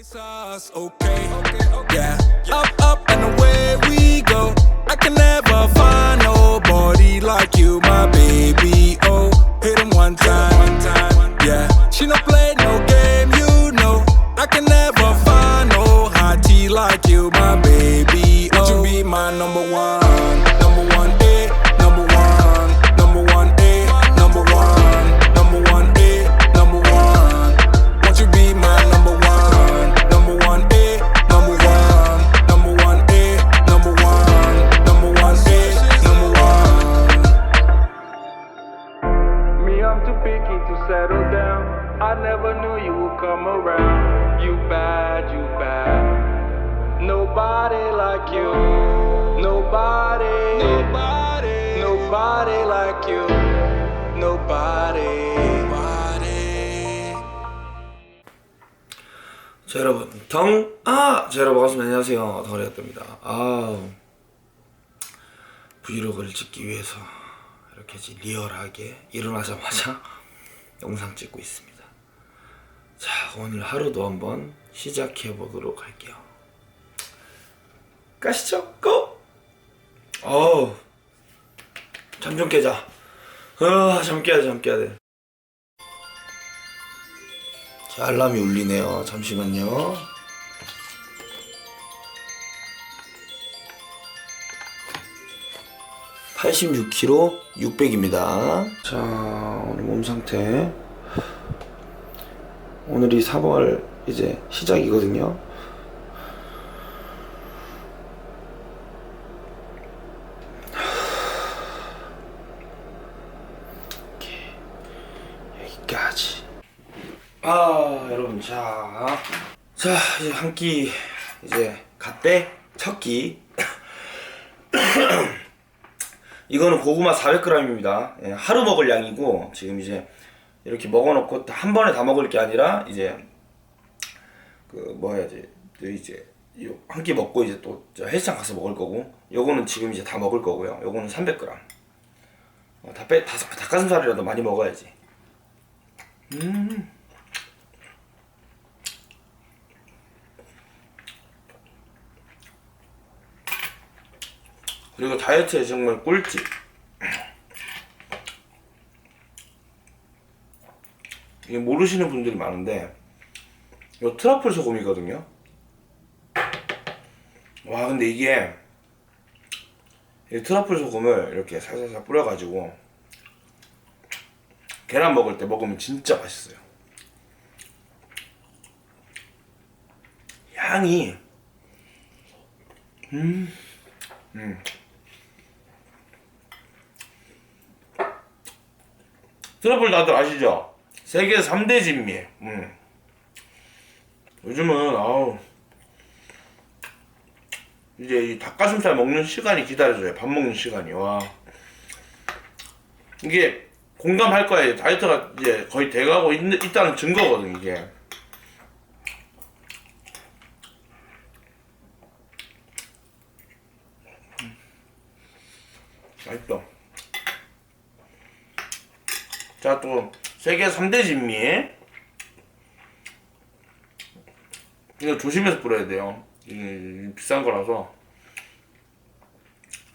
It's us, okay, yeah. Up, up and away we go. I can never find nobody like you, my baby. Oh, hit him one time, one time, yeah. She no I never knew you would come around. You bad, you bad. Nobody like you. Nobody. Nobody. Nobody like you. Nobody. 자 여러분 덩 아! 자 여러분 반갑습니다 안녕하세요 덩어리였답니다 아 브이로그를 찍기 위해서 이렇게 리얼하게 일어나자마자 영상 찍고 있습니다 자 오늘 하루도 한번 시작해 보도록 할게요 가시죠 고! 어우 잠좀 깨자 아 잠 깨야 돼 잠 깨야 돼 자, 알람이 울리네요. 잠시만요. (86kg) (600입니다) 자 오늘 몸 상태 오늘이 3월 이제 시작이거든요 여기까지 아 여러분 자, 자 이제 한 끼 이제 갓대 첫 끼. 이거는 고구마 400g입니다. 예, 하루 먹을 양이고 지금 이제 이렇게 먹어놓고 한 번에 다 먹을 게 아니라 이제 그 뭐 해야지 또 이제 한 끼 먹고 이제 또저 헬스장 가서 먹을 거고 요거는 지금 이제 다 먹을 거고요. 요거는 300g. 어, 다 빼, 다, 닭가슴살이라도 많이 먹어야지. 음. 그리고 다이어트에 정말 꿀팁. 이게 모르시는 분들이 많은데, 이 트러플 소금이거든요. 와, 근데 이게, 이 트러플 소금을 이렇게 살살살 뿌려가지고, 계란 먹을 때 먹으면 진짜 맛있어요. 향이, 음, 음. 트러플 다들 아시죠? 세계 3대 진미. 음. 요즘은 아우 이제 이 닭가슴살 먹는 시간이 기다려져요. 밥 먹는 시간이 와 이게 공감할 거예요. 다이어트가 이제 거의 돼가고 있, 있다는 증거거든 이게. 음. 맛있어. 자, 또, 세계 3대 진미. 이거 조심해서 뿌려야 돼요. 이게 비싼 거라서.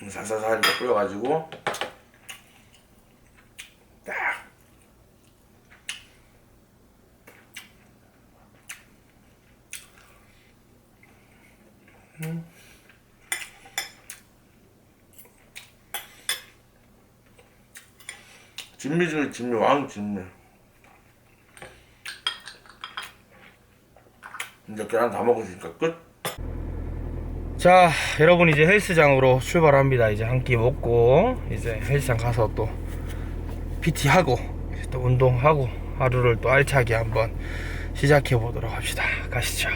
살살살 이렇게 뿌려가지고. 진미 중에 진미 왕 진미 이제 계란 다 먹으니까 끝. 자, 여러분 이제 헬스장으로 출발합니다. 이제 한 끼 먹고 이제 헬스장 가서 또 PT 하고 또 운동하고 하루를 또 알차게 한번 시작해 보도록 합시다. 가시죠.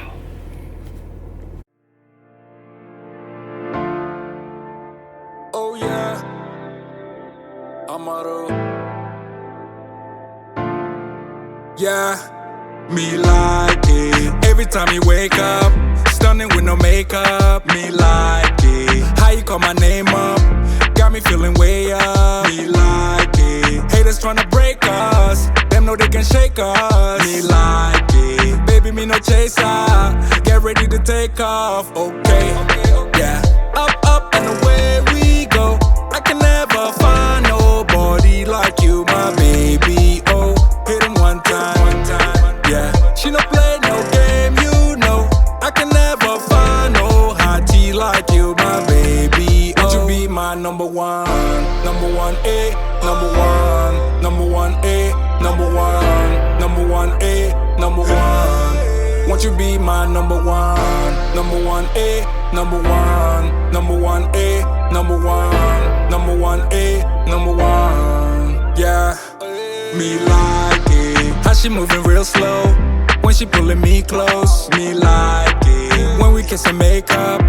Yeah, me like it. Every time you wake up, stunning with no makeup. Me like it. How you call my name up? Got me feeling way up. Me like it. Haters tryna break us. Them know they can shake us. Me like it, baby, me no chaser. Get ready to take off, okay? Yeah, up, up and away we go. I can never find nobody like she no play no game, you know. I can never find no hottie like you, my baby. Would you be my number one, number one, A, number one, number one, A, number one, number one, A, number one. Won't you be my number one, number one, A, number one, number one, A, number one, number one, A, number one. Yeah, me like it. How she moving real slow when she pulling me close. Me like it when we kiss and make up.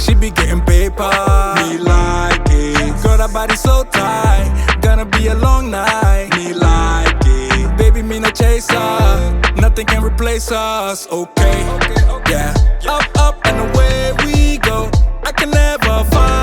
She be getting paper. Me like it. Girl, that body so tight. Gonna be a long night. Me like it. Baby, me no chaser. Nothing can replace us. Okay. Yeah. Up, up and away we go. I can never find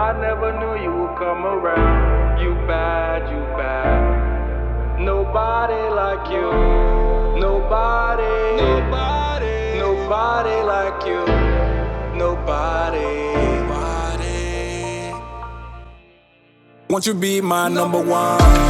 I never knew you would come around. You bad, you bad. Nobody like you. Nobody. Nobody. Nobody like you. Nobody. Nobody. Won't you be my number one?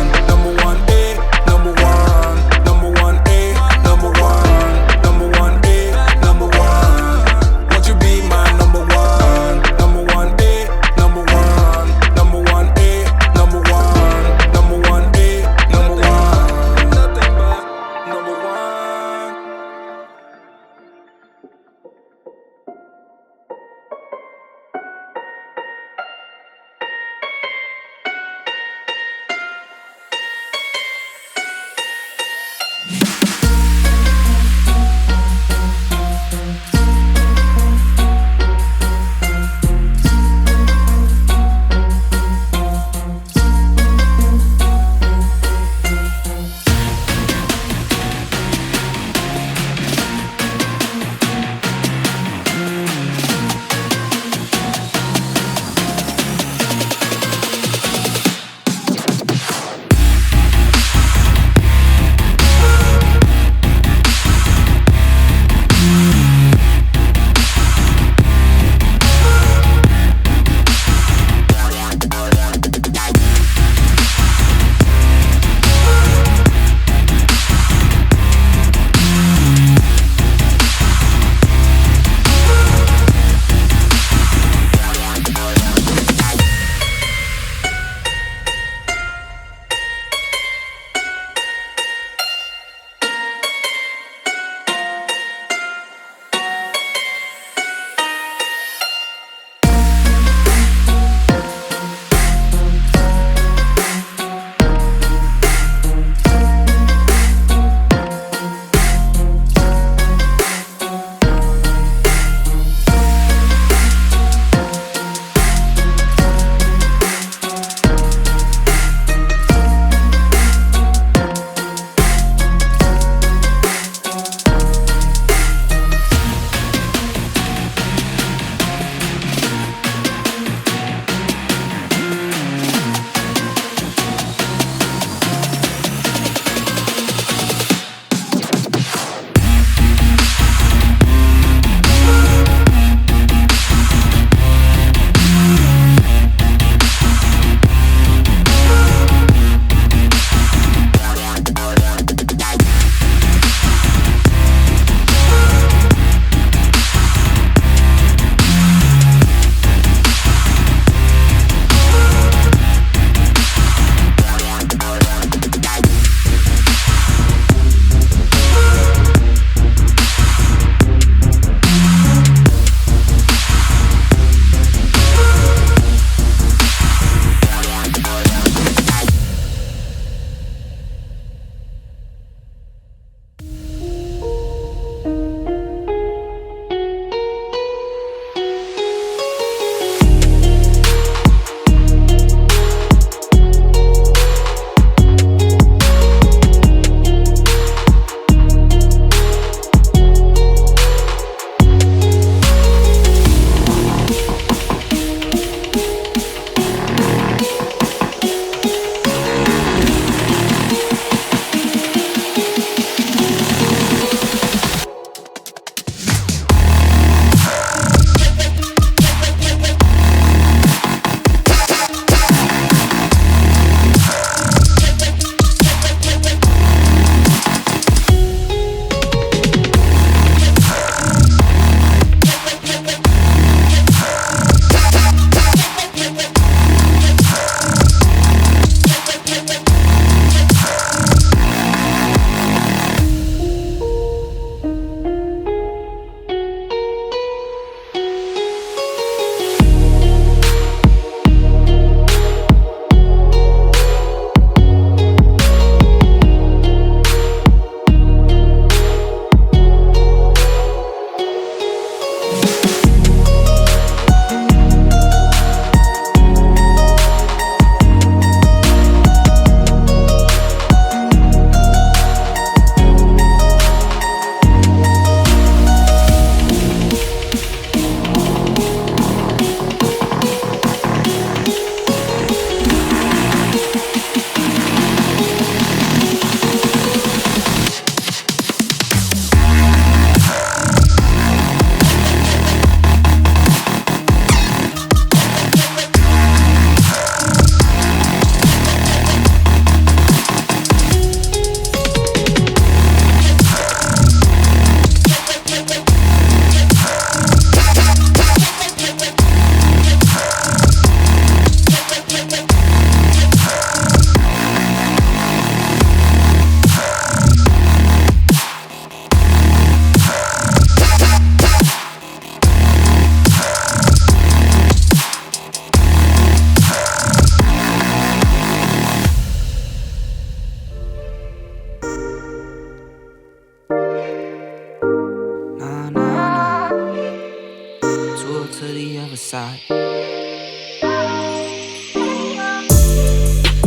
To the other side.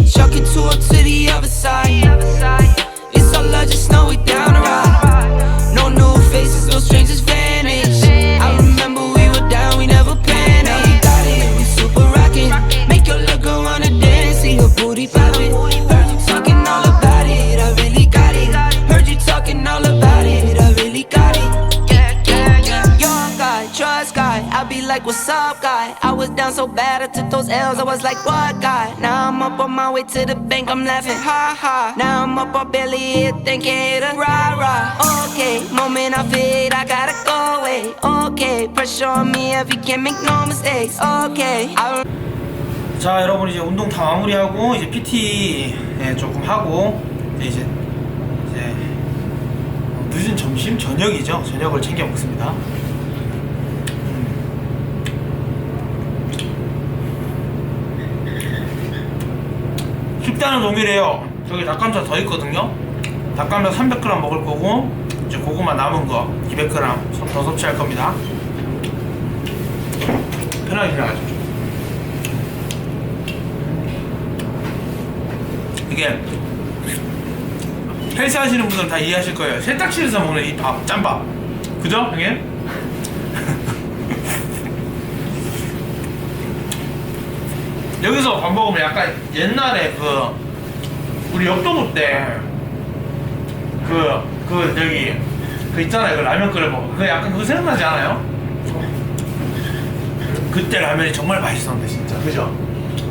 Chuck it to up to the other side. It's all love, just know we down to ride. Like, what's up, guy? I was down so bad, I took those L's. I was like, what, guy? Now I'm up on my way to the bank, I'm laughing, ha ha. Now I'm up, barely here, thinking hit a rah rah. Okay, moment I fade, I gotta go away. Okay, pressure on me if you can't make no mistakes. Okay, I 자 여러분 이제 운동 다 마무리하고 이제 PT 예, 조금 하고 이제 이제 늦은 점심 저녁이죠 저녁을 챙겨 먹습니다. 식단은 동일해요. 저기 닭감살 더 있거든요. 닭감살 300g 먹을 거고 이제 고구마 남은 거 200g 더 섭취할 겁니다. 편하게 생각하십시오. 이게 헬스 하시는 분들은 다 이해하실 거예요. 세탁실에서 먹는 이 밥, 짬밥. 그죠? 형님? 여기서 밥 먹으면 약간 옛날에 그 우리 역도부 때 그, 그, 저기, 그 있잖아요. 그 라면 끓여 먹어. 그 약간 그거 생각나지 않아요? 그때 라면이 정말 맛있었는데, 진짜. 그죠?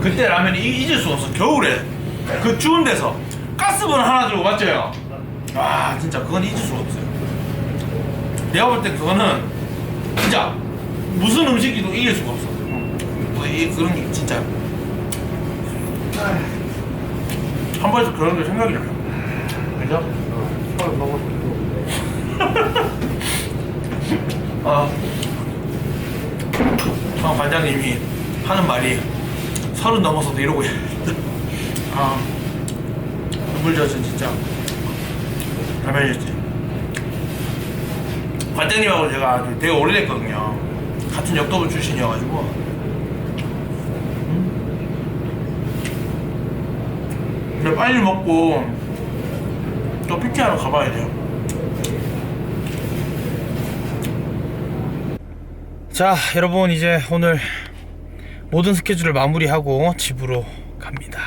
그때 라면이 이- 잊을 수가 없어. 겨울에. 그 추운 데서. 가스버너 하나 들고 맞죠요? 와, 진짜 그건 잊을 수가 없어요. 내가 볼때 그거는 진짜 무슨 음식이도 이길 수가 없어. 뭐, 이, 그런 게 진짜. 한 번도 그런 게 생각이 나요. 그죠? 아, 아, 관장님이 하는 말이 서른 넘어서도 이러고 있- 아, 눈물 젖은 진짜 라면이었지. 관장님하고 제가 아주 되게 오래됐거든요. 같은 역도부 출신이어가지고. 근데 빨리 먹고 또 PT하러 가봐야 돼요. 자, 여러분 이제 오늘 모든 스케줄을 마무리하고 집으로 갑니다.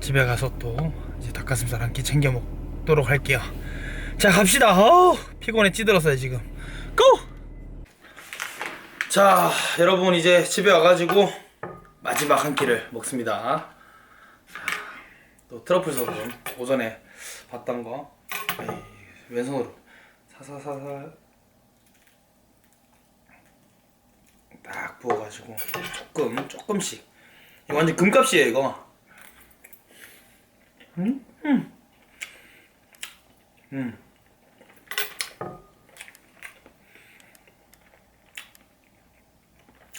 집에 가서 또 이제 닭가슴살 한 끼 챙겨 먹도록 할게요. 자, 갑시다. 어우, 피곤해 찌들었어요 지금. 고! 자, 여러분 이제 집에 와가지고 마지막 한 끼를 먹습니다. 자, 또 트러플 소금 오전에 봤던 거. 왼손으로. 사사사사. 딱 부어가지고 조금 조금씩. 이거 완전 금값이에요 이거. 음? 음. 음.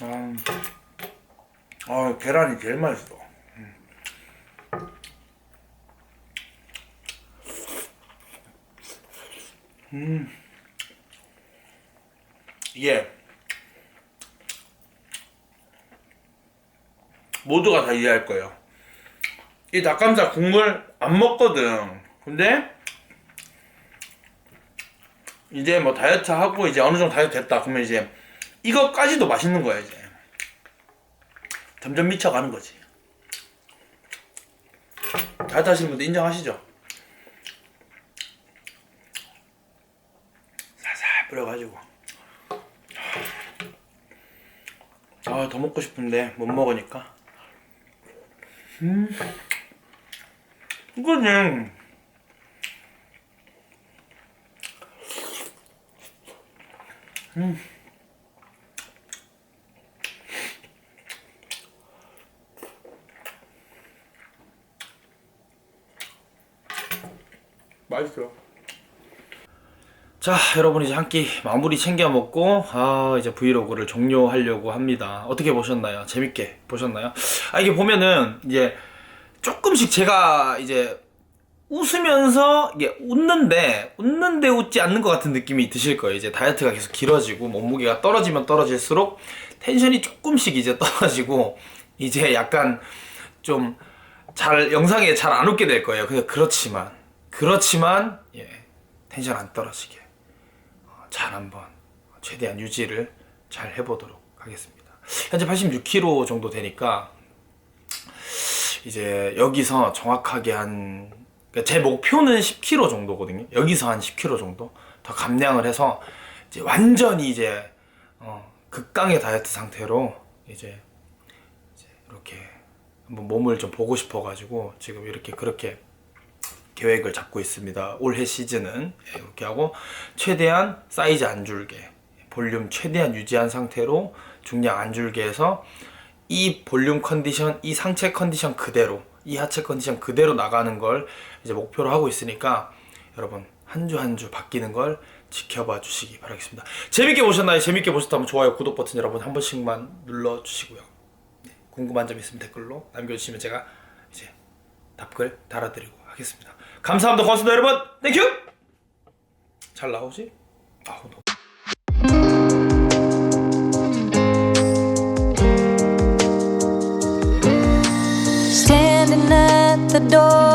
아, 아 계란이 제일 맛있어 음. 음. 이게 모두가 다 이해할 거예요. 이 닭가슴살 국물 안 먹거든. 근데 이제 뭐 다이어트 하고 이제 어느 정도 다이어트 됐다. 그러면 이제 이거까지도 맛있는 거야 이제. 점점 미쳐가는 거지. 다이어트 하시는 분들 인정하시죠? 뿌려가지고. 아 더 먹고 싶은데 못 먹으니까. 음. 이거는 음. 맛있어요. 자, 여러분 이제 한 끼 마무리 챙겨 먹고 아, 이제 브이로그를 종료하려고 합니다. 어떻게 보셨나요? 재밌게 보셨나요? 아, 이게 보면은 이제 조금씩 제가 이제 웃으면서 이게 웃는데 웃는데 웃지 않는 것 같은 느낌이 드실 거예요. 이제 다이어트가 계속 길어지고 몸무게가 떨어지면 떨어질수록 텐션이 조금씩 이제 떨어지고 이제 약간 좀 잘 영상에 잘 안 웃게 될 거예요. 그래서 그렇지만 그렇지만 예 텐션 안 떨어지게 어, 잘 한번 최대한 유지를 잘 해보도록 하겠습니다. 현재 86kg 정도 되니까 이제 여기서 정확하게 한, 그러니까 제 목표는 10kg 정도거든요. 여기서 한 10kg 정도 더 감량을 해서 이제 완전히 이제 어, 극강의 다이어트 상태로 이제, 이제 이렇게 한번 몸을 좀 보고 싶어가지고 지금 이렇게 그렇게 계획을 잡고 있습니다. 올해 시즌은 예, 이렇게 하고 최대한 사이즈 안 줄게, 볼륨 최대한 유지한 상태로 중량 안 줄게 해서 이 볼륨 컨디션, 이 상체 컨디션 그대로, 이 하체 컨디션 그대로 나가는 걸 이제 목표로 하고 있으니까 여러분 한 주 한 주 바뀌는 걸 지켜봐 주시기 바라겠습니다. 재밌게 보셨나요? 재밌게 보셨다면 좋아요, 구독 버튼 여러분 한 번씩만 눌러 주시고요. 네, 궁금한 점 있으면 댓글로 남겨주시면 제가 이제 답글 달아드리고 하겠습니다. 감사합니다. 고맙습니다, 여러분. 땡큐. 잘 나오지? 아우 너. Standing at the door